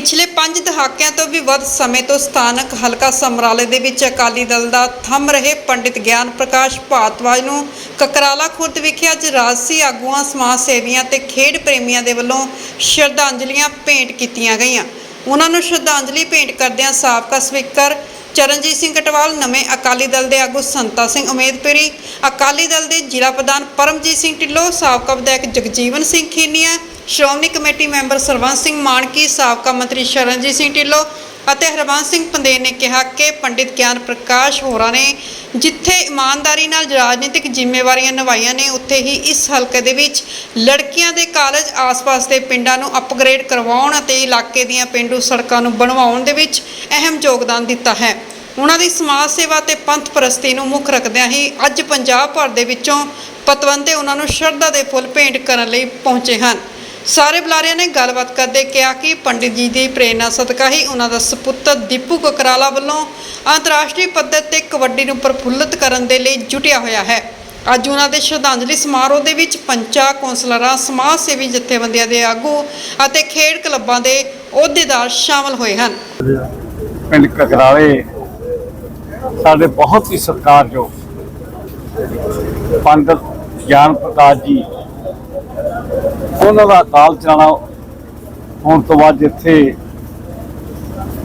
ਪਿਛਲੇ 5 ਦਹਾਕਿਆਂ ਤੋਂ ਵੀ ਵੱਧ ਸਮੇਂ ਤੋਂ ਸਥਾਨਕ ਹਲਕਾ ਸਮਰਾਲੇ ਦੇ ਵਿੱਚ ਅਕਾਲੀ ਦਲ ਦਾ ਥੰਮ ਰਹੇ ਪੰਡਿਤ ਗਿਆਨ ਪ੍ਰਕਾਸ਼ ਭਾਰਤਵਾਜ ਨੂੰ ਕਕਰਾਲਾ ਖੁਰਦ ਵਿਖੇ ਅੱਜ ਰਾਜਸੀ ਆਗੂਆਂ ਸਮਾਜ ਸੇਵੀਆਂ ਤੇ ਖੇਡ ਪ੍ਰੇਮੀਆਂ ਦੇ ਵੱਲੋਂ ਸ਼ਰਧਾਂਜਲੀਆਂ ਭੇਂਟ ਕੀਤੀਆਂ ਗਈਆਂ। ਉਹਨਾਂ ਨੂੰ ਸ਼ਰਧਾਂਜਲੀ ਭੇਂਟ ਕਰਦਿਆਂ ਸਾਬਕਾ ਸਪੀਕਰ ਚਰਨਜੀਤ ਸਿੰਘ ਕਟਵਾਲ, ਨਵੇਂ ਅਕਾਲੀ ਦਲ ਦੇ ਆਗੂ ਸੰਤਾ ਸਿੰਘ ਉਮੇਦਪੁਰੀ, ਅਕਾਲੀ ਦਲ ਦੇ ਜ਼ਿਲ੍ਹਾ ਪ੍ਰਧਾਨ ਪਰਮਜੀਤ ਸਿੰਘ ਢਿੱਲੋਂ, ਸਾਬਕਾ ਵਿਧਾਇਕ ਜਗਜੀਵਨ ਸਿੰਘ ਖੀਨੀਆ, ਸ਼੍ਰੋਮਣੀ ਕਮੇਟੀ ਮੈਂਬਰ ਸਰਵੰਤ ਸਿੰਘ ਮਾਨਕੀ, ਸਾਬਕਾ ਮੰਤਰੀ ਸ਼ਰਨਜੀਤ ਸਿੰਘ ਢਿੱਲੋਂ ਅਤੇ ਹਰਬੰਸ ਸਿੰਘ ਪੰਦੇਰ ਨੇ ਕਿਹਾ ਕਿ ਪੰਡਿਤ ਗਿਆਨ ਪ੍ਰਕਾਸ਼ ਹੋਰਾਂ ਨੇ ਜਿੱਥੇ ਇਮਾਨਦਾਰੀ ਨਾਲ ਰਾਜਨੀਤਿਕ ਜ਼ਿੰਮੇਵਾਰੀਆਂ ਨਿਭਾਈਆਂ ਨੇ, ਉੱਥੇ ਹੀ ਇਸ ਹਲਕੇ ਦੇ ਵਿੱਚ ਲੜਕੀਆਂ ਦੇ ਕਾਲਜ ਆਸ-ਪਾਸ ਦੇ ਪਿੰਡਾਂ ਨੂੰ ਅਪਗ੍ਰੇਡ ਕਰਵਾਉਣ ਅਤੇ ਇਲਾਕੇ ਦੀਆਂ ਪਿੰਡੂ ਸੜਕਾਂ ਨੂੰ ਬਣਵਾਉਣ ਦੇ ਵਿੱਚ ਅਹਿਮ ਯੋਗਦਾਨ ਦਿੱਤਾ ਹੈ। ਉਹਨਾਂ ਦੀ ਸਮਾਜ ਸੇਵਾ ਤੇ ਪੰਥ ਪ੍ਰਸਤੀ ਨੂੰ ਮੁੱਖ ਰੱਖਦਿਆਂ ਹੀ ਅੱਜ ਪੰਜਾਬ ਭਰ ਦੇ ਵਿੱਚੋਂ ਪਤਵੰਤੇ ਉਹਨਾਂ ਨੂੰ ਸ਼ਰਧਾ ਦੇ ਫੁੱਲ ਭੇਂਟ ਕਰਨ ਲਈ ਪਹੁੰਚੇ ਹਨ। ਸਾਰੇ ਬੁਲਾਰਿਆਂ ਨੇ ਗੱਲਬਾਤ ਕਰਦੇ ਕਿਹਾ ਕਿ ਪੰਡਿਤ ਜੀ ਦੀ ਪ੍ਰੇਰਣਾ ਸਦਕਾ ਹੀ ਉਹਨਾਂ ਦਾ ਸੁਪੁੱਤਰ ਦੀਪੂ ਕਕਰਾਲਾ ਵੱਲੋਂ ਅੰਤਰਰਾਸ਼ਟਰੀ ਪੱਧਰ ਤੇ ਕਬੱਡੀ ਨੂੰ ਪ੍ਰਫੁੱਲਤ ਕਰਨ ਦੇ ਲਈ ਜੁਟਿਆ ਹੋਇਆ ਹੈ। ਅੱਜ ਉਹਨਾਂ ਦੇ ਸ਼ਰਧਾਂਜਲੀ ਸਮਾਰੋਹ ਦੇ ਵਿੱਚ ਪੰਚਾਂ, ਕੌਂਸਲਰਾਂ ਸਮਾਜ ਸੇਵੀ ਜਥੇਬੰਦੀਆਂ ਦੇ ਆਗੂ ਅਤੇ ਖੇਡ ਕਲੱਬਾਂ ਦੇ ਅਹੁਦੇਦਾਰ ਸ਼ਾਮਲ ਹੋਏ ਹਨ। ਪਿੰਡ ਕਕਰਾਲੇ, ਸਾਡੇ ਬਹੁਤ ਹੀ ਸਤਿਕਾਰਯੋਗ ਪੰਡਤ ਗਿਆਨ ਪ੍ਰਕਾਸ਼ ਜੀ ਉਹਨਾਂ ਦਾ ਅਕਾਲ ਚਲਾਣਾ ਹੋਣ ਤੋਂ ਬਾਅਦ ਜਿੱਥੇ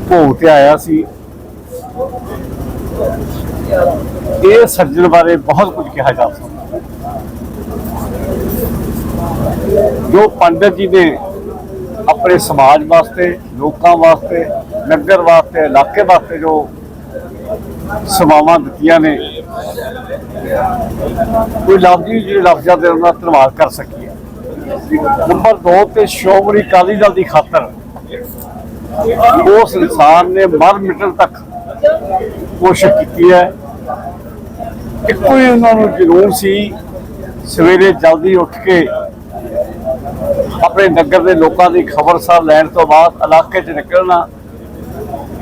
ਭੋਗ ਤੇ ਆਇਆ ਸੀ, ਇਹ ਸੱਜਣ ਬਾਰੇ ਬਹੁਤ ਕੁਝ ਕਿਹਾ ਜਾ ਸਕਦਾ। ਜੋ ਪੰਡਤ ਜੀ ਨੇ ਆਪਣੇ ਸਮਾਜ ਵਾਸਤੇ, ਲੋਕਾਂ ਵਾਸਤੇ, ਨਗਰ ਵਾਸਤੇ, ਇਲਾਕੇ ਵਾਸਤੇ ਜੋ ਸੇਵਾਵਾਂ ਦਿੱਤੀਆਂ ਨੇ, ਕੋਈ ਲਫ਼ਜ਼ੀ ਜਿਹੜੇ ਲਫ਼ਜ਼ਾਂ ਦੇ ਉਹਨਾਂ ਦਾ ਧੰਨਵਾਦ ਕਰ ਸਕੀਏ। ਨੰਬਰ 2 ਤੇ ਸ਼੍ਰੋਮਣੀ ਅਕਾਲੀ ਦਲ ਦੀ ਖਾਤਰ ਉਸ ਇਨਸਾਨ ਨੇ ਮਰ ਮਿਟਣ ਤੱਕ ਕੋਸ਼ਿਸ਼ ਕੀਤੀ ਹੈ ਇੱਕੋ ਹੀ ਉਹਨਾਂ ਨੂੰ ਜਨੂਨ ਸੀ ਸਵੇਰੇ ਜਲਦੀ ਉੱਠ ਕੇ ਆਪਣੇ ਨਗਰ ਦੇ ਲੋਕਾਂ ਦੀ ਖਬਰਸਾਰ ਲੈਣ ਤੋਂ ਬਾਅਦ ਇਲਾਕੇ 'ਚ ਨਿਕਲਣਾ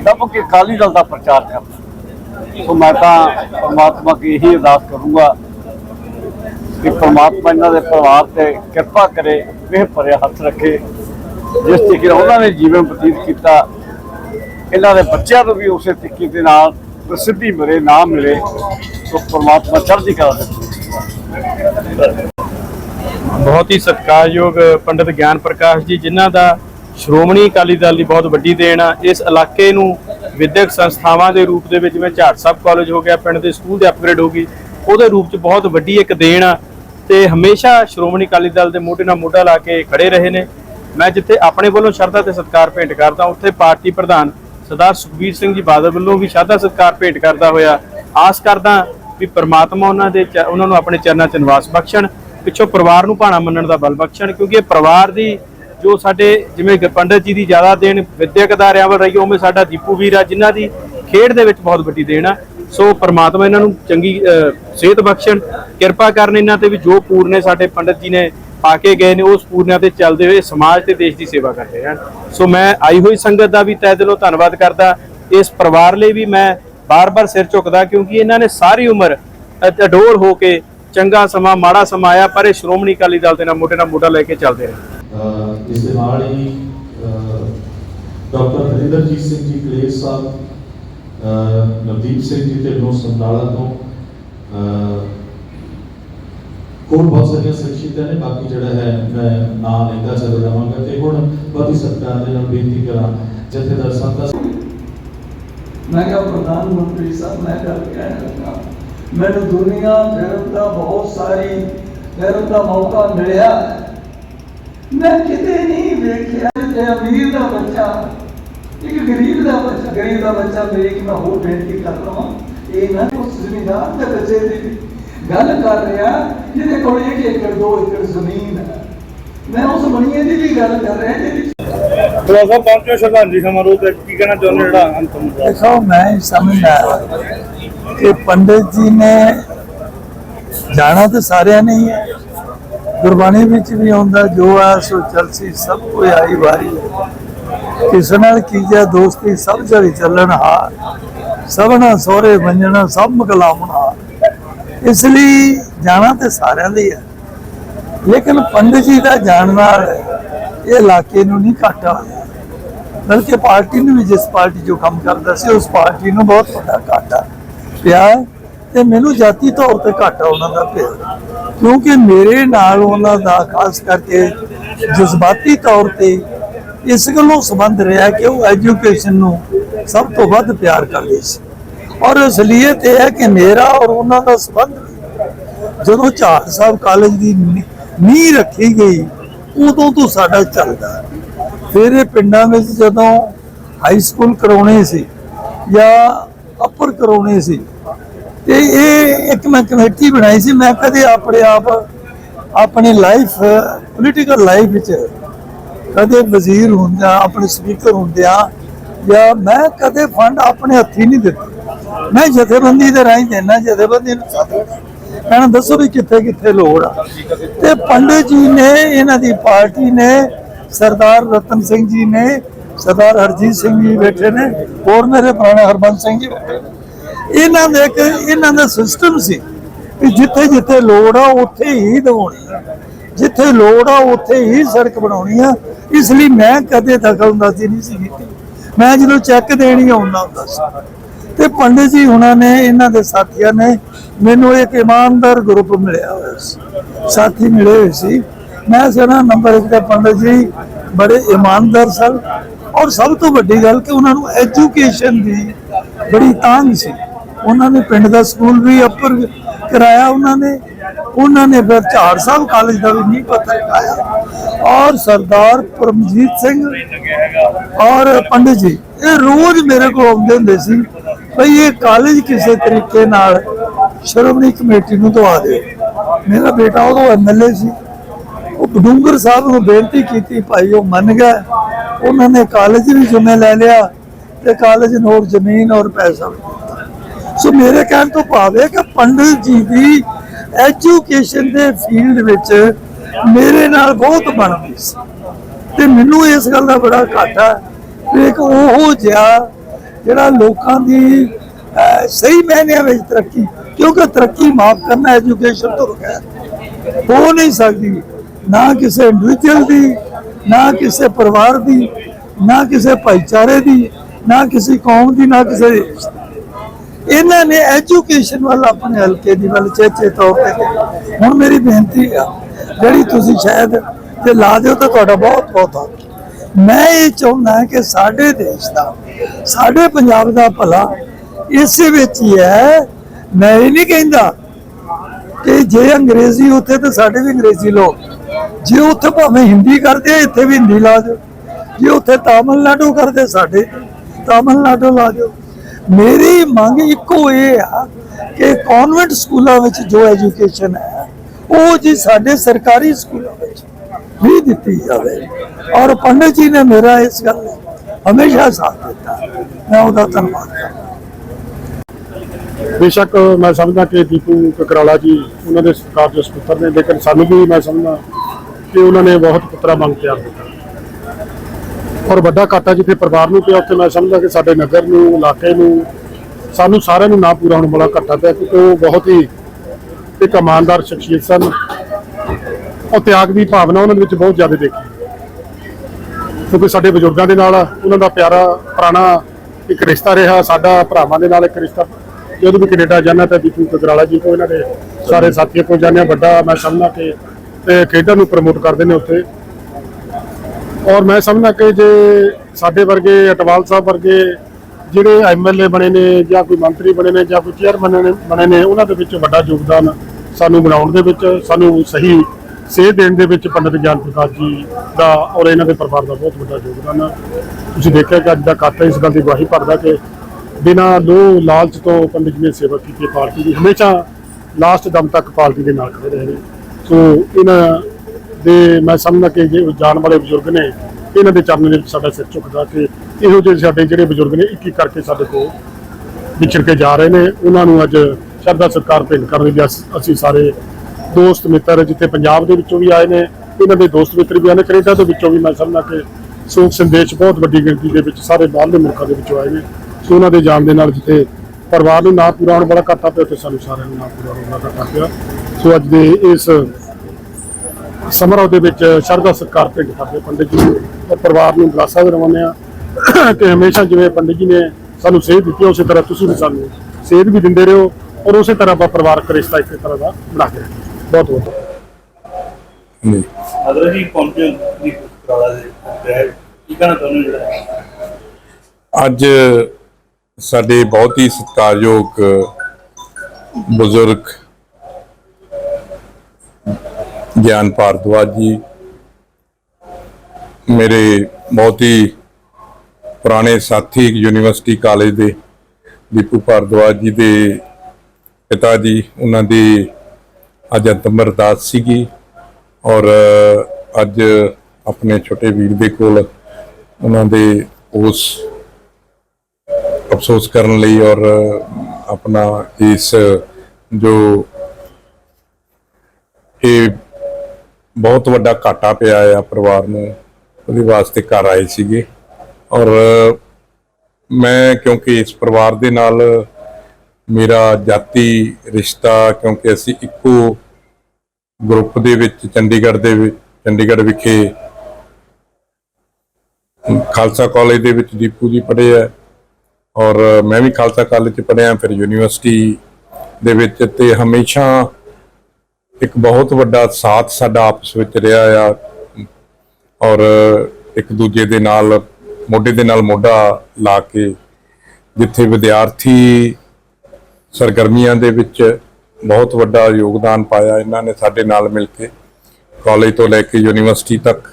ਦੱਬ ਕੇ ਅਕਾਲੀ ਦਲ ਦਾ ਪ੍ਰਚਾਰ ਕਰਨਾ। ਸੋ ਮੈਂ ਤਾਂ ਪਰਮਾਤਮਾ ਕੀ ਇਹੀ ਅਰਦਾਸ ਕਰੂੰਗਾ ਕਿ ਪਰਮਾਤਮਾ ਇਹਨਾਂ ਦੇ ਪਰਿਵਾਰ ਤੇ ਕਿਰਪਾ ਕਰੇ ਇਹ ਭਰਿਆ ਹੱਥ ਰੱਖੇ। ਜਿਸ ਤਰੀਕੇ ਨਾਲ ਉਹਨਾਂ ਨੇ ਜੀਵਨ ਬਤੀਤ ਕੀਤਾ, ਇਹਨਾਂ ਦੇ ਬੱਚਿਆਂ ਨੂੰ ਵੀ ਉਸੇ ਤਰੀਕੇ ਦੇ ਨਾਲ ਪ੍ਰਸਿੱਧੀ ਮਿਲੇ, ਨਾਮ ਮਿਲੇ ਸੋ ਪਰਮਾਤਮਾ ਚੜ੍ਹਦੀ ਕਲਾ ਦੇ ਬਹੁਤ ਹੀ ਸਤਿਕਾਰਯੋਗ ਪੰਡਿਤ ਗਿਆਨ ਪ੍ਰਕਾਸ਼ ਜੀ, ਜਿਨ੍ਹਾਂ ਦਾ ਸ਼੍ਰੋਮਣੀ ਅਕਾਲੀ ਦਲ ਦੀ ਬਹੁਤ ਵੱਡੀ ਦੇਣ ਆ। ਇਸ ਇਲਾਕੇ ਨੂੰ ਵਿਦਿਅਕ ਸੰਸਥਾਵਾਂ ਦੇ ਰੂਪ ਦੇ ਵਿੱਚ ਜਿਵੇਂ ਝਾੜ ਸਾਹਿਬ ਕਾਲਜ ਹੋ ਗਿਆ, ਪਿੰਡ ਦੇ ਸਕੂਲ ਦੇ ਅਪਗ੍ਰੇਡ ਹੋ ਗਈ, ਉਹਦੇ ਰੂਪ 'ਚ ਬਹੁਤ ਵੱਡੀ ਇੱਕ ਦੇਣ ਆ। ਤੇ ਹਮੇਸ਼ਾ ਸ਼੍ਰੋਮਣੀ ਅਕਾਲੀ ਦਲ ਦੇ ਮੋਢੇ ਨਾਲ ਮੋਢਾ ਲਾ ਕੇ ਖੜੇ ਰਹੇ ਨੇ। ਮੈਂ ਜਿੱਥੇ ਆਪਣੇ ਵੱਲੋਂ ਸ਼ਰਧਾ ਤੇ ਸਤਿਕਾਰ ਭੇਂਟ ਕਰਦਾ, ਉੱਥੇ ਪਾਰਟੀ ਪ੍ਰਧਾਨ ਸਰਦਾਰ ਸੁਖਬੀਰ ਸਿੰਘ ਜੀ ਬਾਦਲ ਵੱਲੋਂ ਵੀ ਸ਼ਰਧਾ ਸਤਿਕਾਰ ਭੇਂਟ ਕਰਦਾ ਹੋਇਆ। ਆਸ ਕਰਦਾ ਵੀ ਪ੍ਰਮਾਤਮਾ ਉਹਨਾਂ ਦੇ ਉਹਨਾਂ ਨੂੰ ਆਪਣੇ ਚਰਨਾਂ 'ਚ ਨਿਵਾਸ ਬਖਸ਼ਣ, ਪਿੱਛੋਂ ਪਰਿਵਾਰ ਨੂੰ ਭਾਣਾ ਮੰਨਣ ਦਾ ਬਲ ਬਖਸ਼ਣ, ਕਿਉਂਕਿ ਇਹ ਪਰਿਵਾਰ ਦੀ ਜੋ ਸਾਡੇ ਜਿਵੇਂ ਗ- ਪੰਡਤ ਜੀ ਦੀ ਜ਼ਿਆਦਾ ਦੇਣ, ਵਿਦਿਅਕ ਅਦਾਰਿਆਂ ਵੱਲ ਰਹੀ ਉਵੇਂ ਸਾਡਾ ਦੀਪੂ ਵੀਰ ਆ, ਜਿਨ੍ਹਾਂ ਦੀ ਖੇਡ ਦੇ ਵਿੱਚ ਬਹੁਤ ਵੱਡੀ ਦੇਣ ਆ। ਸੋ ਪ੍ਰਮਾਤਮਾ ਇਹਨਾਂ ਨੂੰ ਚੰਗੀ ਸਿਹਤ ਬਖਸ਼ਣ, ਕਿਰਪਾ ਕਰਨ ਇਹਨਾਂ ਤੇ ਵੀ ਜੋ ਪੂਰਨੇ ਸਾਡੇ ਪੰਡਤ ਜੀ ਨੇ ਪਾ ਕੇ ਗਏ ਨੇ, ਉਸ ਪੂਰਨਿਆਂ ਤੇ ਚੱਲਦੇ ਹੋਏ ਸਮਾਜ ਤੇ ਦੇਸ਼ ਦੀ ਸੇਵਾ ਕਰਦੇ ਰਹਿਣ। ਸੋ ਮੈਂ ਆਈ ਹੋਈ ਸੰਗਤ ਦਾ ਵੀ ਤਹਿ ਦਿਲੋਂ ਧੰਨਵਾਦ ਕਰਦਾ। ਇਸ ਪਰਿਵਾਰ ਲਈ ਵੀ ਮੈਂ ਬਾਰ-ਬਾਰ ਸਿਰ ਝੁਕਦਾ, ਕਿਉਂਕਿ ਇਹਨਾਂ ਨੇ ਸਾਰੀ ਉਮਰ ਅਡੋਲ ਹੋ ਕੇ ਚੰਗਾ ਸਮਾਂ, ਮਾੜਾ ਸਮਾਂ ਆਇਆ, ਪਰ ਇਹ ਸ਼੍ਰੋਮਣੀ ਅਕਾਲੀ ਦਲ ਦੇ ਨਾਲ ਮੋਢੇ ਨਾਲ ਮੋਢਾ ਲੈ ਕੇ ਚੱਲਦੇ ਰਹੇ। ਇਸ ਦੇ ਨਾਲ ਹੀ ਡਾਕਟਰ ਹਰਿੰਦਰਜੀਤ ਸਿੰਘ ਜੀ ਕਲੇਰ ਸਾਹਿਬ ਨਵਦੀਪ ਸਿੰਘ ਜੀ ਤੇ ਨੋ ਸੰਤਾਲਾ ਤੋਂ ਹੋਰ ਬਹੁਤ ਸਾਰੀਆਂ ਸ਼ਖਸੀਅਤਾਂ ਨੇ, ਬਾਕੀ ਜਿਹੜਾ ਹੈ ਮੈਂ ਨਾਂ ਲੈਂਦਾ ਚਲੇ ਜਾਵਾਂਗਾ ਤੇ ਹੁਣ ਬਹੁਤੀ ਸਤਿਕਾਰ ਦੇ ਨਾਲ ਬੇਨਤੀ ਕਰਾਂ, ਜਥੇਦਾਰ ਸੰਤਾ ਮੈਂ ਕਿਹਾ ਪ੍ਰਧਾਨ ਮੰਤਰੀ ਸਾਹਿਬ, ਮੈਂ ਗੱਲ ਕਹਿਣ ਲੱਗਾ, ਮੈਨੂੰ ਦੁਨੀਆ ਫਿਰਨ ਦਾ ਬਹੁਤ ਸਾਰੀ ਫਿਰਨ ਦਾ ਮੌਕਾ ਮਿਲਿਆ ਮੈਂ ਕਿਤੇ ਨਹੀਂ ਵੇਖਿਆ ਕਿ ਅਮੀਰ ਦਾ ਬੱਚਾ ਇੱਕ ਗਰੀਬ ਦਾ ਬੱਚਾ ਗਰੀਬ ਦਾ ਬੱਚਾ ਮੇਰੇ ਕਿ ਮੈਂ ਹੋਰ ਬੇਨਤੀ ਕਰ ਲਵਾਂ? ਇਹ ਨਾ ਉਸ ਜ਼ਮੀਨਦਾਰ ਦੇ ਬੱਚੇ ਦੀ ਗੱਲ ਕਰ ਰਿਹਾ ਜਿਹਦੇ ਕੋਲ ਇੱਕ ਏਕੜ ਦੋ ਏਕੜ ਜ਼ਮੀਨ ਹੈ। ਮੈਂ ਉਸ ਬਣੀਏ ਦੀ ਵੀ ਗੱਲ ਕਰ ਰਿਹਾ ਜਿਹਦੀ ਖੁਲਾਸਾ ਪਹੁੰਚੋ ਸ਼ਰਧਾਂਜਲੀ ਸਮਾਰੋਹ ਤੇ ਕੀ ਕਹਿਣਾ ਚਾਹੁੰਦੇ ਜਿਹੜਾ ਅੰਤਮ ਦੇਖੋ ਮੈਂ ਸਮਝਦਾ ਕਿ ਪੰਡਿਤ ਜੀ ਨੇ ਜਾਣਾ ਤਾਂ ਸਾਰਿਆਂ ਨੇ ਹੀ ਹੈ। ਗੁਰਬਾਣੀ ਵਿੱਚ ਵੀ ਆਉਂਦਾ ਜੋ ਆ ਸੋ ਚਲਸੀ ਸਭ ਕੋਈ ਆਈ ਵਾਰੀ। ਕਿਸ ਨਾਲ ਕੀਜਾ ਦੋਸਤੀ, ਸਭ ਜੜੀ ਚੱਲਣ ਹਾਰ। ਸਭਨਾ ਸੋਰੇ ਵੰਜਣਾ ਸਭ ਮਕਲਾਮਣਾ ਇਸ ਲਈ ਜਾਣਾ ਤੇ ਸਾਰਿਆਂ ਲਈ ਹੈ। ਲੇਕਿਨ ਪੰਡਿਤ ਜੀ ਦਾ ਜਾਣ ਨਾਲ ਇਹ ਇਲਾਕੇ ਨੂੰ ਨਹੀਂ ਘਾਟਾ ਹੋਇਆ। ਬਲਕਿ ਪਾਰਟੀ ਨੂੰ ਵੀ ਜਿਸ ਪਾਰਟੀ ਜੋ ਕੰਮ ਕਰਦਾ ਸੀ, ਉਸ ਪਾਰਟੀ ਨੂੰ ਬਹੁਤ ਵੱਡਾ ਘਾਟਾ। ਪਿਆ ਤੇ ਮੈਨੂੰ ਜਾਤੀ ਤੌਰ ਤੇ ਘਾਟਾ ਉਹਨਾਂ ਦਾ ਪਿਆ ਕਿਉਂਕਿ ਮੇਰੇ ਨਾਲ ਉਹਨਾਂ ਦਾ ਖਾਸ ਕਰਕੇ ਜਜ਼ਬਾਤੀ ਤੌਰ ਤੇ ਇਸ ਗੱਲੋਂ ਸੰਬੰਧ ਰਿਹਾ ਕਿ ਉਹ ਐਜੂਕੇਸ਼ਨ ਨੂੰ ਸਭ ਤੋਂ ਵੱਧ ਪਿਆਰ ਕਰਦੇ ਸੀ। ਔਰ ਅਸਲੀਅਤ ਇਹ ਹੈ ਕਿ ਮੇਰਾ ਔਰ ਉਹਨਾਂ ਦਾ ਸੰਬੰਧ ਜਦੋਂ ਝਾੜ ਸਾਹਿਬ ਕਾਲਜ ਦੀ ਨੀਂਹ ਰੱਖੀ ਗਈ, ਉਦੋਂ ਤੋਂ ਸਾਡਾ ਚੱਲਦਾ। ਫਿਰ ਇਹ ਪਿੰਡਾਂ ਵਿੱਚ ਜਦੋਂ ਹਾਈ ਸਕੂਲ ਕਰਾਉਣੇ ਸੀ ਜਾਂ ਅਪਰ ਕਰਾਉਣੇ ਸੀ, ਤੇ ਇਹ ਇੱਕ ਮੈਂ ਕਮੇਟੀ ਬਣਾਈ ਸੀ। ਮੈਂ ਕਦੇ ਆਪਣੇ ਆਪ, ਆਪਣੀ ਲਾਈਫ ਪੋਲੀਟੀਕਲ ਲਾਈਫ ਵਿੱਚ ਕਦੇ ਵਜ਼ੀਰ ਹੁੰਦਾ ਆਪਣੇ ਸਪੀਕਰ ਹੁੰਦਿਆਂ ਜਾਂ ਮੈਂ ਕਦੇ ਫੰਡ ਆਪਣੇ ਹੱਥੀ ਨਹੀਂ ਦਿੱਤੇ। ਮੈਂ ਜਥੇਬੰਦੀ ਦੇ ਰਾਹੀਂ ਦੇਣਾ ਜਥੇਬੰਦੀ ਨੂੰ ਸਾਥ ਕਹਿਣਾ ਦੱਸੋ ਵੀ ਕਿੱਥੇ ਕਿੱਥੇ ਲੋੜ ਆ। ਤੇ ਪੰਡਿਤ ਜੀ ਨੇ, ਇਹਨਾਂ ਦੀ ਪਾਰਟੀ ਨੇ, ਸਰਦਾਰ ਰਤਨ ਸਿੰਘ ਜੀ ਨੇ, ਸਰਦਾਰ ਹਰਜੀਤ ਸਿੰਘ ਜੀ ਬੈਠੇ ਨੇ, ਹੋਰ ਮੇਰੇ ਪੁਰਾਣੇ ਹਰਬੰਸ ਸਿੰਘ ਜੀ ਬੈਠੇ ਨੇ। ਇਹਨਾਂ ਦੇ ਇੱਕ, ਇਹਨਾਂ ਦਾ ਸਿਸਟਮ ਸੀ ਕਿ ਜਿੱਥੇ ਜਿੱਥੇ ਲੋੜ ਆ, ਉੱਥੇ ਹੀ ਦਵਾਉਣੀ ਜਿੱਥੇ ਲੋੜ ਆ, ਉੱਥੇ ਹੀ ਸੜਕ ਬਣਾਉਣੀ ਆ। ਇਸ ਲਈ ਮੈਂ ਕਦੇ ਦਖਲਅੰਦਾਜ਼ੀ ਨਹੀਂ ਸੀ ਕੀਤੀ। ਮੈਂ ਜਦੋਂ ਚੈੱਕ ਦੇਣੀ ਆਉਂਦਾ ਹੁੰਦਾ ਸੀ। ਤੇ ਪੰਡਿਤ ਜੀ ਉਹਨਾਂ ਨੇ, ਇਹਨਾਂ ਦੇ ਸਾਥੀਆਂ ਨੇ ਮੈਨੂੰ ਇੱਕ ਇਮਾਨਦਾਰ ਗਰੁੱਪ ਮਿਲਿਆ ਹੋਇਆ ਸੀ। ਸਾਥੀ ਮਿਲੇ ਹੋਏ ਸੀ। ਮੈਂ ਸੁਣਾ ਨੰਬਰ ਇੱਕ ਦਾ ਪੰਡਿਤ ਜੀ ਬੜੇ ਇਮਾਨਦਾਰ ਸਨ। ਔਰ ਸਭ ਤੋਂ ਵੱਡੀ ਗੱਲ ਕਿ ਉਹਨਾਂ ਨੂੰ ਐਜੂਕੇਸ਼ਨ ਦੀ ਬੜੀ ਤਾਂਗ ਸੀ। ਉਹਨਾਂ ਨੇ ਪਿੰਡ ਦਾ ਸਕੂਲ ਵੀ ਉੱਪਰ ਕਰਾਇਆ ਉਹਨਾਂ ਨੇ। ਉਹਨਾਂ ਨੇ ਫਿਰ ਝਾੜ ਸਾਹਿਬ ਕਾਲਜ ਦਾ ਵੀ ਨਹੀਂ ਪੱਥਰ ਲਗਾਇਆ ਔਰ ਸਰਦਾਰ ਪਰਮਜੀਤ ਸਿੰਘ ਔਰ ਪੰਡਿਤ ਜੀ, ਇਹ ਰੋਜ਼ ਮੇਰੇ ਕੋਲ ਆਉਂਦੇ ਹੁੰਦੇ ਸੀ ਭਈ ਇਹ ਕਾਲਜ ਕਿਸੇ ਤਰੀਕੇ ਨਾਲ ਸ਼੍ਰੋਮਣੀ ਕਮੇਟੀ ਨੂੰ ਦਵਾ ਦੇ। ਮੇਰਾ ਬੇਟਾ ਉਦੋਂ ਐਮਐਲਏ ਸੀ। ਉਹ ਬਡੂੰਗਰ ਸਾਹਿਬ ਨੂੰ ਬੇਨਤੀ ਕੀਤੀ, ਭਾਈ ਉਹ ਮੰਨ ਗਏ ਉਹਨਾਂ ਨੇ ਕਾਲਜ ਵੀ ਜ਼ਿੰਮੇ ਲੈ ਲਿਆ ਤੇ ਕਾਲਜ ਨੂੰ ਜ਼ਮੀਨ ਔਰ ਪੈਸਾ ਵੀ ਦਿੱਤਾ। ਸੋ ਮੇਰੇ ਕਹਿਣ ਤੋਂ ਭਾਵ ਹੈ ਕਿ ਪੰਡਿਤ ਜੀ ਦੀ ਐਜੂਕੇਸ਼ਨ ਦੇ ਫੀਲਡ ਵਿੱਚ ਮੇਰੇ ਨਾਲ ਬਹੁਤ ਬਣਦੀ ਸੀ। ਤੇ ਮੈਨੂੰ ਇਸ ਗੱਲ ਦਾ ਬੜਾ ਘਾਟਾ ਇੱਕ ਉਹ ਜਿਹਾ ਜਿਹੜਾ ਲੋਕਾਂ ਦੀ ਸਹੀ ਮਾਇਨਿਆਂ ਵਿੱਚ ਤਰੱਕੀ, ਕਿਉਂਕਿ ਤਰੱਕੀ ਮਾਫ ਕਰਨਾ ਐਜੂਕੇਸ਼ਨ ਤੋਂ ਬਗੈਰ ਹੋ ਨਹੀਂ ਸਕਦੀ। ਨਾ ਕਿਸੇ ਇੰਡੀਵਿਜੂਅਲ ਦੀ, ਨਾ ਕਿਸੇ ਪਰਿਵਾਰ ਦੀ, ਨਾ ਕਿਸੇ ਭਾਈਚਾਰੇ ਦੀ, ਨਾ ਕਿਸੇ ਕੌਮ ਦੀ, ਨਾ ਕਿਸੇ ਦੇਸ਼ ਦੀ ਇਹਨਾਂ ਨੇ ਐਜੂਕੇਸ਼ਨ ਵੱਲ ਆਪਣੇ ਹਲਕੇ ਦੀ ਵੱਲ ਚੇਚੇ ਤੌਰ ਤੇ ਹੁਣ ਮੇਰੀ ਬੇਨਤੀ ਆ, ਜਿਹੜੀ ਤੁਸੀਂ ਸ਼ਾਇਦ ਤੇ ਲਾ ਦਿਓ ਤਾਂ ਤੁਹਾਡਾ ਬਹੁਤ ਬਹੁਤ ਆ ਮੈਂ ਇਹ ਚਾਹੁੰਦਾ ਕਿ ਸਾਡੇ ਦੇਸ਼ ਦਾ, ਸਾਡੇ ਪੰਜਾਬ ਦਾ ਭਲਾ ਇਸੇ ਵਿੱਚ ਹੀ ਹੈ। ਮੈਂ ਇਹ ਨਹੀਂ ਕਹਿੰਦਾ ਕਿ ਜੇ ਅੰਗਰੇਜ਼ੀ ਉੱਥੇ ਤਾਂ ਸਾਡੇ ਵੀ ਅੰਗਰੇਜ਼ੀ ਲੋਕ। ਜੇ ਉੱਥੇ ਭਾਵੇਂ ਹਿੰਦੀ ਕਰਦੇ, ਇੱਥੇ ਵੀ ਹਿੰਦੀ ਲਾ ਦਿਓ। ਜੇ ਉੱਥੇ ਤਾਮਿਲਨਾਡੂ ਕਰਦੇ, ਸਾਡੇ ਤਾਮਿਲਨਾਡੂ ਲਾ ਦਿਓ। ਮੇਰੀ ਮੰਗ ਇੱਕੋ ਇਹ ਆ ਕਿ ਕਨਵੈਂਟ ਸਕੂਲਾਂ ਵਿੱਚ ਜੋ ਐਜੂਕੇਸ਼ਨ ਹੈ, ਉਹ ਜੀ ਸਾਡੇ ਸਰਕਾਰੀ ਸਕੂਲਾਂ ਵਿੱਚ ਵੀ ਦਿੱਤੀ ਜਾਵੇ। ਔਰ ਪੰਡਿਤ ਜੀ ਨੇ ਮੇਰਾ ਇਸ ਗੱਲ ਹਮੇਸ਼ਾ ਸਾਥ ਦਿੱਤਾ। ਮੈਂ ਉਹਦਾ ਧੰਨਵਾਦ ਕਰਦਾ ਬੇਸ਼ੱਕ ਮੈਂ ਸਮਝਦਾ ਕਿ ਦੀਪੂ ਕਕਰਾਲਾ ਜੀ, ਉਹਨਾਂ ਦੇ ਸਰਕਾਰ ਦੇ ਸਪੁੱਤਰ ਨੇ, ਲੇਕਿਨ ਸਾਨੂੰ ਵੀ ਮੈਂ ਸਮਝਦਾ ਕਿ ਉਹਨਾਂ ਨੇ ਬਹੁਤ ਪੁੱਤਰਾ ਮੰਗ ਤਿਆਰ ਕੀਤਾ ਔਰ ਵੱਡਾ ਘਾਟਾ ਜਿੱਥੇ ਪਰਿਵਾਰ ਨੂੰ ਪਿਆ, ਉੱਥੇ ਮੈਂ ਸਮਝਦਾ ਕਿ ਸਾਡੇ ਨਗਰ ਨੂੰ, ਇਲਾਕੇ ਨੂੰ, ਸਾਨੂੰ ਸਾਰਿਆਂ ਨੂੰ ਨਾ ਪੂਰਾ ਹੋਣ ਵਾਲਾ ਘਾਟਾ ਪਿਆ, ਕਿਉਂਕਿ ਉਹ ਬਹੁਤ ਹੀ ਇੱਕ ਇਮਾਨਦਾਰ ਸ਼ਖਸੀਅਤ ਸਨ। ਉਹ ਤਿਆਗ ਦੀ ਭਾਵਨਾ ਉਹਨਾਂ ਦੇ ਵਿੱਚ ਬਹੁਤ ਜ਼ਿਆਦਾ ਦੇਖੀ। ਕਿਉਂਕਿ ਸਾਡੇ ਬਜ਼ੁਰਗਾਂ ਦੇ ਨਾਲ ਉਹਨਾਂ ਦਾ ਪਿਆਰਾ ਪੁਰਾਣਾ ਇੱਕ ਰਿਸ਼ਤਾ ਰਿਹਾ, ਸਾਡਾ ਭਰਾਵਾਂ ਦੇ ਨਾਲ ਇੱਕ ਰਿਸ਼ਤਾ। ਜਦੋਂ ਵੀ ਕੈਨੇਡਾ ਜਾਣਾ ਤਾਂ ਦੀਪੂ ਕਗਰਾਲਾ ਜੀ ਕੋ ਇਹਨਾਂ ਦੇ ਸਾਰੇ ਸਾਥੀਆਂ ਕੋਲ ਜਾਂਦੇ ਹਾਂ। ਵੱਡਾ ਮੈਂ ਸਮਝਦਾ ਕਿ ਤੇ ਖੇਡਾਂ ਨੂੰ ਪ੍ਰਮੋਟ ਕਰਦੇ ਨੇ ਉੱਥੇ। ਔਰ ਮੈਂ ਸਮਝਦਾ ਕਿ ਜੇ ਸਾਡੇ ਵਰਗੇ, ਅਟਵਾਲ ਸਾਹਿਬ ਵਰਗੇ ਜਿਹੜੇ ਐਮਐਲਏ ਬਣੇ ਨੇ ਜਾਂ ਕੋਈ ਮੰਤਰੀ ਬਣੇ ਨੇ ਜਾਂ ਕੋਈ ਚੇਅਰਮੈਨ ਬਣੇ ਨੇ ਉਹਨਾਂ ਦੇ ਵਿੱਚ ਵੱਡਾ ਯੋਗਦਾਨ ਸਾਨੂੰ ਬਣਾਉਣ ਦੇ ਵਿੱਚ, ਸਾਨੂੰ ਸਹੀ ਸੇਧ ਦੇਣ ਦੇ ਵਿੱਚ ਪੰਡਿਤ ਗਿਆਨ ਪ੍ਰਕਾਸ਼ ਜੀ ਦਾ ਔਰ ਇਹਨਾਂ ਦੇ ਪਰਿਵਾਰ ਦਾ ਬਹੁਤ ਵੱਡਾ ਯੋਗਦਾਨ ਆ। ਤੁਸੀਂ ਦੇਖਿਆ ਕਿ ਅੱਜ ਦਾ ਕਾਤਾ ਇਸ ਗੱਲ ਦੀ ਗਵਾਹੀ ਭਰਦਾ ਕਿ ਬਿਨਾਂ ਲੋਹ ਲਾਲਚ ਤੋਂ ਪੰਡਿਤ ਜੀ ਨੇ ਸੇਵਾ ਕੀਤੀ ਪਾਰਟੀ ਦੀ ਹਮੇਸ਼ਾ ਲਾਸਟ ਦਮ ਤੱਕ ਪਾਰਟੀ ਦੇ ਨਾਲ ਖੜੇ ਰਹੇ ਨੇ। ਸੋ ਇਹਨਾਂ ਦੇ ਮੈਂ ਸਮਝਦਾ ਕਿ ਜੇ ਜਾਣ ਵਾਲੇ ਬਜ਼ੁਰਗ ਨੇ, ਇਹਨਾਂ ਦੇ ਚਰਨਾਂ ਦੇ ਵਿੱਚ ਸਾਡਾ ਸਿਰ ਝੁਕਦਾ ਕਿ ਇਹੋ ਜਿਹੇ ਸਾਡੇ ਜਿਹੜੇ ਬਜ਼ੁਰਗ ਨੇ ਇੱਕ ਇੱਕ ਕਰਕੇ ਸਾਡੇ ਕੋਲ ਵਿਛੜ ਕੇ ਜਾ ਰਹੇ ਨੇ। ਉਹਨਾਂ ਨੂੰ ਅੱਜ ਸ਼ਰਧਾ ਸਤਿਕਾਰ ਭੇਟ ਕਰਨ ਲਈ ਅਸ- ਅਸੀਂ ਸਾਰੇ ਦੋਸਤ ਮਿੱਤਰ ਜਿੱਥੇ ਪੰਜਾਬ ਦੇ ਵਿੱਚੋਂ ਵੀ ਆਏ ਨੇ, ਇਹਨਾਂ ਦੇ ਦੋਸਤ ਮਿੱਤਰ ਵੀ ਆਏ ਨੇ, ਕੈਨੇਡਾ ਦੇ ਵਿੱਚੋਂ ਵੀ ਮੈਂ ਸਮਝਦਾ ਕਿ ਸੋਖ ਸੰਦੇਸ਼ ਬਹੁਤ ਵੱਡੀ ਗਿਣਤੀ ਦੇ ਵਿੱਚ ਸਾਰੇ ਬਾਹਰਲੇ ਮੁਲਕਾਂ ਦੇ ਵਿੱਚੋਂ ਆਏ ਨੇ। ਸੋ ਉਹਨਾਂ ਦੇ ਜਾਣ ਦੇ ਨਾਲ ਜਿੱਥੇ ਪਰਿਵਾਰ ਨੂੰ ਨਾ ਪੂਰਾ ਹੋਣ ਵਾਲਾ ਘਾਟਾ ਪਿਆ ਤੇ ਸਾਨੂੰ ਸਾਰਿਆਂ ਨੂੰ ਨਾ ਪੂਰਾ ਹੋਣ ਵਾਲਾ ਘਾਟਾ ਪਿਆ। ਸੋ ਅੱਜ ਦੇ ਇਸ ਸਮਾਰੋਹ ਦੇ ਵਿੱਚ ਸ਼ਰਧਾ ਸਤਿਕਾਰ ਭੇਂਟ ਕਰਦੇ ਪੰਡਿਤ ਜੀ ਨੂੰ ਪਰਿਵਾਰ ਨੂੰ ਗਲਾਸਾ ਵੀ ਰਵਾਉਂਦੇ ਆ ਤੇ ਹਮੇਸ਼ਾ ਜਿਵੇਂ ਪੰਡਿਤ ਜੀ ਨੇ ਸਾਨੂੰ ਸੇਧ ਦਿੱਤੀ ਉਸੇ ਤਰ੍ਹਾਂ ਤੁਸੀਂ ਵੀ ਸਾਨੂੰ ਸੇਧ ਵੀ ਦਿੰਦੇ ਰਹੋ ਔਰ ਉਸੇ ਤਰ੍ਹਾਂ ਆਪਾਂ ਪਰਿਵਾਰਕ ਰਿਸ਼ਤਾ ਇਸੇ ਤਰ੍ਹਾਂ ਦਾ ਬਣਾ ਕੇ। ਬਹੁਤ ਬਹੁਤ ਨਹੀਂ ਅਦਰ ਜੀ ਪਹੁੰਚੇ ਦੀ ਕਰਾਲਾ ਦੇ ਹੈ ਕੀ ਕਹਿਣਾ ਤੁਹਾਨੂੰ ਜਿਹੜਾ? ਅੱਜ ਸਾਡੇ ਬਹੁਤ ਹੀ ਸਤਿਕਾਰਯੋਗ ਬਜ਼ੁਰਗ ਗਿਆਨ ਭਾਰਦਵਾਜ ਜੀ, ਮੇਰੇ ਬਹੁਤ ਹੀ ਪੁਰਾਣੇ ਸਾਥੀ ਯੂਨੀਵਰਸਿਟੀ ਕਾਲਜ ਦੇ ਦੀਪੂ ਭਾਰਦਵਾਜ ਜੀ ਦੇ ਪਿਤਾ ਜੀ, ਉਹਨਾਂ ਦੀ ਅੱਜ ਅੰਤਮ ਅਰਦਾਸ ਸੀਗੀ ਔਰ ਅੱਜ ਆਪਣੇ ਛੋਟੇ ਵੀਰ ਦੇ ਕੋਲ ਉਹਨਾਂ ਦੇ ਉਸ ਅਫਸੋਸ ਕਰਨ ਲਈ ਔਰ ਆਪਣਾ ਇਸ ਜੋ ਇਹ ਬਹੁਤ ਵੱਡਾ ਘਾਟਾ ਪਿਆ ਆ ਪਰਿਵਾਰ ਨੂੰ, ਉਹਦੇ ਵਾਸਤੇ ਘਰ ਆਏ ਸੀਗੇ। ਔਰ ਮੈਂ ਕਿਉਂਕਿ ਇਸ ਪਰਿਵਾਰ ਦੇ ਨਾਲ ਮੇਰਾ ਜਾਤੀ ਰਿਸ਼ਤਾ, ਕਿਉਂਕਿ ਅਸੀਂ ਇੱਕੋ ਗਰੁੱਪ ਦੇ ਵਿੱਚ, ਚੰਡੀਗੜ੍ਹ ਦੇ ਵਿੱਚ, ਚੰਡੀਗੜ੍ਹ ਵਿਖੇ ਖਾਲਸਾ ਕਾਲਜ ਦੇ ਵਿੱਚ ਦੀਪੂ ਜੀ ਪੜ੍ਹੇ ਆ। ਔਰ ਮੈਂ ਵੀ ਖਾਲਸਾ ਕਾਲਜ ਚ ਪੜ੍ਹਿਆ, ਫਿਰ ਯੂਨੀਵਰਸਿਟੀ ਦੇ ਵਿੱਚ, ਤੇ ਹਮੇਸ਼ਾ ਇੱਕ ਬਹੁਤ ਵੱਡਾ ਸਾਥ ਸਾਡਾ ਆਪਸ ਵਿੱਚ ਰਿਹਾ ਆ ਔਰ ਇੱਕ ਦੂਜੇ ਦੇ ਨਾਲ, ਮੋਢੇ ਦੇ ਨਾਲ ਮੋਢਾ ਲਾ ਕੇ ਜਿੱਥੇ ਵਿਦਿਆਰਥੀ ਸਰਗਰਮੀਆਂ ਦੇ ਵਿੱਚ ਬਹੁਤ ਵੱਡਾ ਯੋਗਦਾਨ ਪਾਇਆ ਇਹਨਾਂ ਨੇ ਸਾਡੇ ਨਾਲ ਮਿਲ ਕੇ, ਕਾਲਜ ਤੋਂ ਲੈ ਕੇ ਯੂਨੀਵਰਸਿਟੀ ਤੱਕ।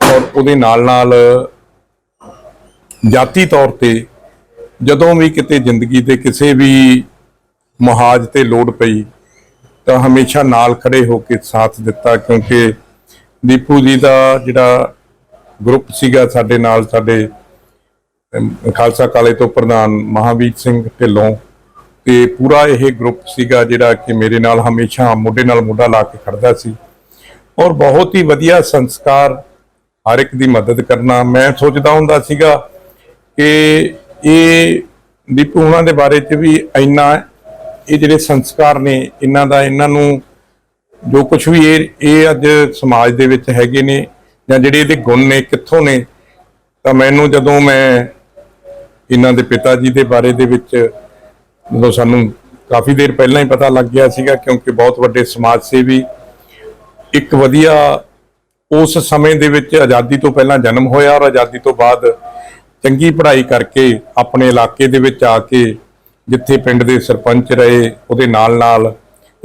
ਔਰ ਉਹਦੇ ਨਾਲ ਨਾਲ ਜਾਤੀ ਤੌਰ ਤੇ ਜਦੋਂ ਵੀ ਕਿਤੇ ਜ਼ਿੰਦਗੀ ਦੇ ਕਿਸੇ ਵੀ ਮੁਹਾਜ ਤੇ ਲੋੜ ਪਈ ਤਾਂ ਹਮੇਸ਼ਾ ਨਾਲ ਖੜੇ ਹੋ ਕੇ ਸਾਥ ਦਿੱਤਾ, ਕਿਉਂਕਿ ਦੀਪੂ ਜੀ ਦਾ ਜਿਹੜਾ ਗਰੁੱਪ ਸੀਗਾ ਸਾਡੇ ਨਾਲ, ਸਾਡੇ ਖਾਲਸਾ ਕਾਲਜ ਤੋਂ ਪ੍ਰਧਾਨ ਮਹਾਵੀਰ ਸਿੰਘ ਢਿੱਲੋਂ, ਤੇ ਪੂਰਾ ਇਹ ਗਰੁੱਪ ਸੀਗਾ ਜਿਹੜਾ ਕਿ ਮੇਰੇ ਨਾਲ ਹਮੇਸ਼ਾ ਮੋਢੇ ਨਾਲ ਮੋਢਾ ਲਾ ਕੇ ਖੜਦਾ ਸੀ। ਔਰ ਬਹੁਤ ਹੀ ਵਧੀਆ ਸੰਸਕਾਰ ਹਰ ਇੱਕ ਦੀ ਮਦਦ ਕਰਨਾ, ਮੈਂ ਸੋਚਦਾ ਹੁੰਦਾ ਸੀਗਾ ਕਿ ਇਹ ਦੀਪੂ ਉਹਨਾਂ ਦੇ ਬਾਰੇ ਚ ਵੀ ਇੰਨਾ ਇਹ ਜਿਹੜੇ ਸੰਸਕਾਰ ਨੇ, ਇਹਨਾਂ ਦਾ, ਇਹਨਾਂ ਨੂੰ ਜੋ ਕੁਝ ਵੀ ਇਹ ਇਹ ਅੱਜ ਸਮਾਜ ਦੇ ਵਿੱਚ ਹੈਗੇ ਨੇ ਜਾਂ ਜਿਹੜੇ ਇਹਦੇ ਗੁਣ ਨੇ, ਕਿੱਥੋਂ ਨੇ, ਤਾਂ ਮੈਨੂੰ ਜਦੋਂ ਮੈਂ ਇਹਨਾਂ ਦੇ ਪਿਤਾ ਜੀ ਦੇ ਬਾਰੇ ਦੇ ਵਿੱਚ ਜਦੋਂ ਸਾਨੂੰ ਕਾਫੀ ਦੇਰ ਪਹਿਲਾਂ ਹੀ ਪਤਾ ਲੱਗ ਗਿਆ ਸੀਗਾ, ਕਿਉਂਕਿ ਬਹੁਤ ਵੱਡੇ ਸਮਾਜ ਸੇਵੀ, ਇੱਕ ਵਧੀਆ ਉਸ ਸਮੇਂ ਦੇ ਵਿੱਚ ਆਜ਼ਾਦੀ ਤੋਂ ਪਹਿਲਾਂ ਜਨਮ ਹੋਇਆ ਔਰ ਆਜ਼ਾਦੀ ਤੋਂ ਬਾਅਦ ਚੰਗੀ ਪੜ੍ਹਾਈ ਕਰਕੇ ਆਪਣੇ ਇਲਾਕੇ ਦੇ ਵਿੱਚ ਆ ਕੇ ਜਿੱਥੇ ਪਿੰਡ ਦੇ ਸਰਪੰਚ ਰਹੇ, ਉਹਦੇ ਨਾਲ ਨਾਲ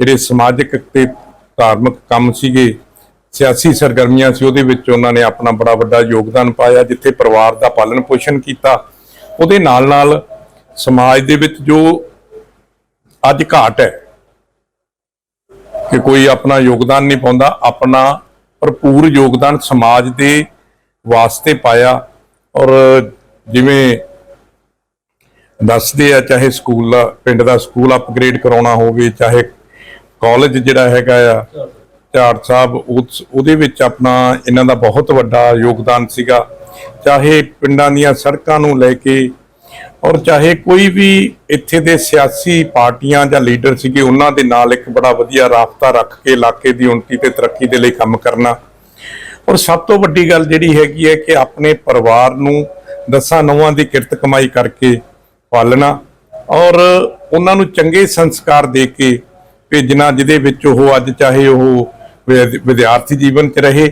ਜਿਹੜੇ ਸਮਾਜਿਕ ਤੇ ਧਾਰਮਿਕ ਕੰਮ ਸੀਗੇ, ਸਿਆਸੀ ਸਰਗਰਮੀਆਂ ਸੀ, ਉਹਦੇ ਵਿੱਚ ਉਹਨਾਂ ਨੇ ਆਪਣਾ ਬੜਾ ਵੱਡਾ ਯੋਗਦਾਨ ਪਾਇਆ, ਜਿੱਥੇ ਪਰਿਵਾਰ ਦਾ ਪਾਲਣ ਪੋਸ਼ਣ ਕੀਤਾ। ਉਹਦੇ ਨਾਲ ਨਾਲ ਸਮਾਜ ਦੇ ਵਿੱਚ ਜੋ ਅੱਜ ਘਾਟ ਹੈ ਕਿ ਕੋਈ ਆਪਣਾ ਯੋਗਦਾਨ ਨਹੀਂ ਪਾਉਂਦਾ, ਆਪਣਾ ਭਰਪੂਰ ਯੋਗਦਾਨ ਸਮਾਜ ਦੇ ਵਾਸਤੇ ਪਾਇਆ ਔਰ ਜਿਵੇਂ ਦੱਸਦੇ ਆ ਚਾਹੇ ਸਕੂਲ ਦਾ, ਪਿੰਡ ਦਾ ਸਕੂਲ ਅਪਗ੍ਰੇਡ ਕਰਾਉਣਾ ਹੋਵੇ, ਚਾਹੇ ਕਾਲਜ ਜਿਹੜਾ ਹੈਗਾ ਆ, ਝਾੜ ਸਾਹਿਬ, ਉਸ- ਉਹਦੇ ਵਿੱਚ ਆਪਣਾ ਇਹਨਾਂ ਦਾ ਬਹੁਤ ਵੱਡਾ ਯੋਗਦਾਨ ਸੀਗਾ। ਚਾਹੇ ਪਿੰਡਾਂ ਦੀਆਂ ਸੜਕਾਂ ਨੂੰ ਲੈ ਕੇ ਔਰ ਚਾਹੇ ਕੋਈ ਵੀ ਇੱਥੇ ਦੇ ਸਿਆਸੀ ਪਾਰਟੀਆਂ ਜਾਂ ਲੀਡਰ ਸੀਗੇ, ਉਹਨਾਂ ਦੇ ਨਾਲ ਇੱਕ ਬੜਾ ਵਧੀਆ ਰਾਬਤਾ ਰੱਖ ਕੇ ਇਲਾਕੇ ਦੀ ਉન્નਤੀ ਤੇ ਤਰੱਕੀ ਦੇ ਲਈ ਕੰਮ ਕਰਨਾ। ਔਰ ਸਭ ਤੋਂ ਵੱਡੀ ਗੱਲ ਜਿਹੜੀ ਹੈਗੀ ਹੈ ਕਿ ਆਪਣੇ ਪਰਿਵਾਰ ਨੂੰ ਦਸਾਂ ਨੌਵਾਂ ਦੀ ਕਿਰਤ ਕਮਾਈ ਕਰਕੇ ਪਾਲਣਾ ਔਰ ਉਹਨਾਂ ਨੂੰ ਚੰਗੇ ਸੰਸਕਾਰ ਦੇ ਕੇ ਭੇਜਣਾ ਜਿਹਦੇ ਵਿੱਚ ਉਹ ਅੱਜ ਚਾਹੇ ਉਹ ਵਿਦ- ਵਿਦਿਆਰਥੀ ਜੀਵਨ 'ਚ ਰਹੇ,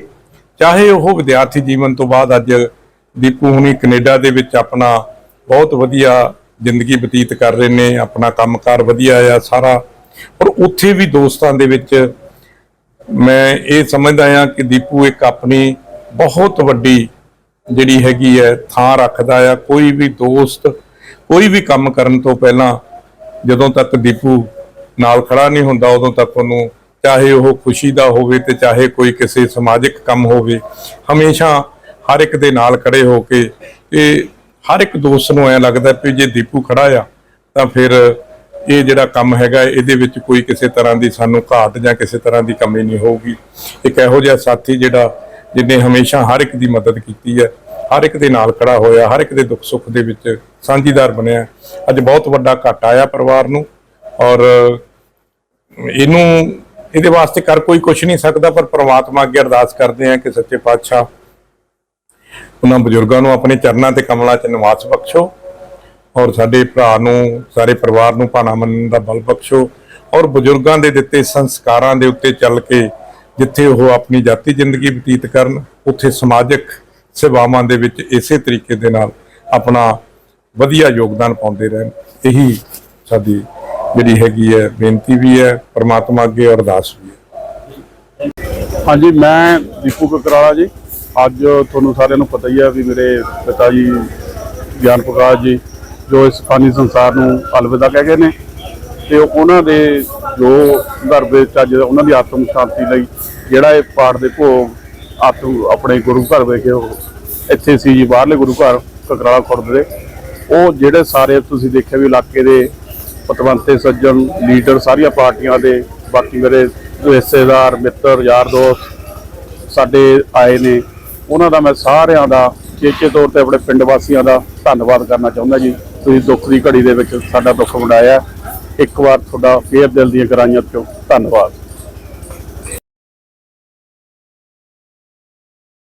ਚਾਹੇ ਉਹ ਵਿਦਿਆਰਥੀ ਜੀਵਨ ਤੋਂ ਬਾਅਦ ਅੱਜ ਦੀਪੂ ਹੁਣੀ ਕੈਨੇਡਾ ਦੇ ਵਿੱਚ ਆਪਣਾ ਬਹੁਤ ਵਧੀਆ ਜ਼ਿੰਦਗੀ ਬਤੀਤ ਕਰ ਰਹੇ ਨੇ, ਆਪਣਾ ਕੰਮਕਾਰ ਵਧੀਆ ਆ ਸਾਰਾ, ਔਰ ਉੱਥੇ ਵੀ ਦੋਸਤਾਂ ਦੇ ਵਿੱਚ ਮੈਂ ਇਹ ਸਮਝਦਾ ਹਾਂ ਕਿ ਦੀਪੂ ਇੱਕ ਆਪਣੀ ਬਹੁਤ ਵੱਡੀ ਜਿਹੜੀ ਹੈਗੀ ਹੈ ਥਾਂ ਰੱਖਦਾ ਆ, ਕੋਈ ਵੀ ਦੋਸਤ ਕੋਈ ਵੀ ਕੰਮ ਕਰਨ ਤੋਂ ਪਹਿਲਾਂ ਜਦੋਂ ਤੱਕ ਦੀਪੂ ਨਾਲ ਖੜਾ ਨਹੀਂ ਹੁੰਦਾ, ਉਦੋਂ ਤੱਕ ਉਹਨੂੰ ਚਾਹੇ ਉਹ ਖੁਸ਼ੀ ਦਾ ਹੋਵੇ ਤੇ ਚਾਹੇ ਕੋਈ ਕਿਸੇ ਸਮਾਜਿਕ ਕੰਮ ਹੋਵੇ, ਹਮੇਸ਼ਾ ਹਰ ਇੱਕ ਦੇ ਨਾਲ ਖੜੇ ਹੋ ਕੇ ਤੇ ਹਰ ਇੱਕ ਦੋਸਤ ਨੂੰ ਐ ਲੱਗਦਾ ਵੀ ਜੇ ਦੀਪੂ ਖੜਾ ਆ, ਤਾਂ ਫਿਰ ਇਹ ਜਿਹੜਾ ਕੰਮ ਹੈਗਾ, ਇਹਦੇ ਵਿੱਚ ਕੋਈ ਕਿਸੇ ਤਰ੍ਹਾਂ ਦੀ ਸਾਨੂੰ ਘਾਟ ਜਾਂ ਕਿਸੇ ਤਰ੍ਹਾਂ ਦੀ ਕਮੀ ਨਹੀਂ ਹੋਊਗੀ। ਇੱਕ ਇਹੋ ਜਿਹਾ ਸਾਥੀ ਜਿਹੜਾ ਜਿਹਨੇ ਹਮੇਸ਼ਾ ਹਰ ਇੱਕ ਦੀ ਮਦਦ ਕੀਤੀ ਹੈ, ਹਰ ਇੱਕ ਦੇ ਨਾਲ ਖੜਾ ਹੋਇਆ, ਹਰ ਇੱਕ ਦੇ ਦੁੱਖ ਸੁੱਖ ਦੇ ਵਿੱਚ ਸਾਂਝੀਦਾਰ ਬਣਿਆ ਅੱਜ ਬਹੁਤ ਵੱਡਾ ਘਾਟਾ ਆਇਆ ਪਰਿਵਾਰ ਨੂੰ ਔਰ ਇਹਨੂੰ ਇਹਦੇ ਵਾਸਤੇ ਕਰ ਕੋਈ ਕੁਝ ਨਹੀਂ ਸਕਦਾ, ਪਰ ਪ੍ਰਮਾਤਮਾ ਅੱਗੇ ਅਰਦਾਸ ਕਰਦੇ ਆ ਕਿ ਸੱਚੇ ਪਾਤਸ਼ਾਹ ਉਹਨਾਂ ਬਜ਼ੁਰਗਾਂ ਨੂੰ ਆਪਣੇ ਚਰਨਾਂ ਤੇ ਕਮਲਾਂ 'ਚ ਨਿਵਾਸ ਬਖਸ਼ੋ ਔਰ ਸਾਡੇ ਭਰਾ ਨੂੰ, ਸਾਰੇ ਪਰਿਵਾਰ ਨੂੰ ਭਾਣਾ ਮੰਨਣ ਦਾ ਬਲ ਬਖਸ਼ੋ ਔਰ ਬਜ਼ੁਰਗਾਂ ਦੇ ਦਿੱਤੇ ਸੰਸਕਾਰਾਂ ਦੇ ਉੱਤੇ ਚੱਲ ਕੇ ਜਿੱਥੇ ਉਹ ਆਪਣੀ ਜਾਤੀ ਜ਼ਿੰਦਗੀ ਬਤੀਤ ਕਰਨ, ਉੱਥੇ ਸਮਾਜਿਕ ਸੇਵਾਵਾਂ ਦੇ ਵਿੱਚ ਇਸੇ ਤਰੀਕੇ ਦੇ ਨਾਲ ਆਪਣਾ ਵਧੀਆ ਯੋਗਦਾਨ ਪਾਉਂਦੇ ਰਹਿਣ, ਇਹੀ ਸਾਡੀ ਜਿਹੜੀ ਹੈਗੀ ਹੈ ਬੇਨਤੀ ਵੀ ਹੈ, ਪ੍ਰਮਾਤਮਾ ਅੱਗੇ ਅਰਦਾਸ ਵੀ ਹੈ। ਹਾਂਜੀ, ਮੈਂ ਦੀਪੂ ਕਕਰਾਲਾ ਜੀ। ਅੱਜ ਤੁਹਾਨੂੰ ਸਾਰਿਆਂ ਨੂੰ ਪਤਾ ਹੀ ਹੈ ਵੀ ਮੇਰੇ ਪਿਤਾ ਜੀ, ਗਿਆਨ ਪ੍ਰਕਾਸ਼ ਜੀ, ਜੋ ਇਸ ਫਾਨੀ ਸੰਸਾਰ ਨੂੰ ਅਲਵਿਦਾ ਕਹਿ ਗਏ ਨੇ, ਤੇ ਉਹਨਾਂ ਦੇ ਜੋ ਘਰ ਵਿੱਚ ਅੱਜ ਉਹਨਾਂ ਦੀ ਆਤਮ ਸ਼ਾਂਤੀ ਲਈ ਜਿਹੜਾ ਇਹ ਪਾਠ ਦੇ ਭੋਗ ਆਤਮ ਆਪਣੇ ਗੁਰੂ ਘਰ ਵਿਖੇ ਉਹ ਇੱਥੇ ਸੀ ਜੀ, ਬਾਹਰਲੇ ਗੁਰੂ ਘਰ ਕਕਰਾਲਾ ਖੁਰਦ ਦੇ। ਉਹ ਜਿਹੜੇ ਸਾਰੇ ਤੁਸੀਂ ਦੇਖਿਆ ਵੀ ਇਲਾਕੇ ਦੇ ਪਤਵੰਤੇ, ਸੱਜਣ, ਲੀਡਰ ਸਾਰੀਆਂ ਪਾਰਟੀਆਂ ਦੇ, ਬਾਕੀ ਮੇਰੇ ਰਿਸ਼ਤੇਦਾਰ, ਮਿੱਤਰ, ਯਾਰ ਦੋਸਤ ਸਾਡੇ ਆਏ ਨੇ। ਉਹਨਾਂ ਦਾ ਮੈਂ ਸਾਰਿਆਂ ਦਾ ਚੇਚੇ ਤੌਰ ਤੇ ਆਪਣੇ ਪਿੰਡ ਵਾਸੀਆਂ ਦਾ ਧੰਨਵਾਦ ਕਰਨਾ ਚਾਹੁੰਦਾ ਜੀ। ਤੁਸੀਂ ਦੁੱਖ ਦੀ ਘੜੀ ਦੇ ਵਿੱਚ ਸਾਡਾ ਦੁੱਖ ਵੰਡਾਇਆ। ਇੱਕ ਵਾਰ ਤੁਹਾਡਾ ਫੇਰ ਦਿਲ ਦੀਆਂ ਗਹਿਰਾਈਆਂ ਤੋਂ ਧੰਨਵਾਦ।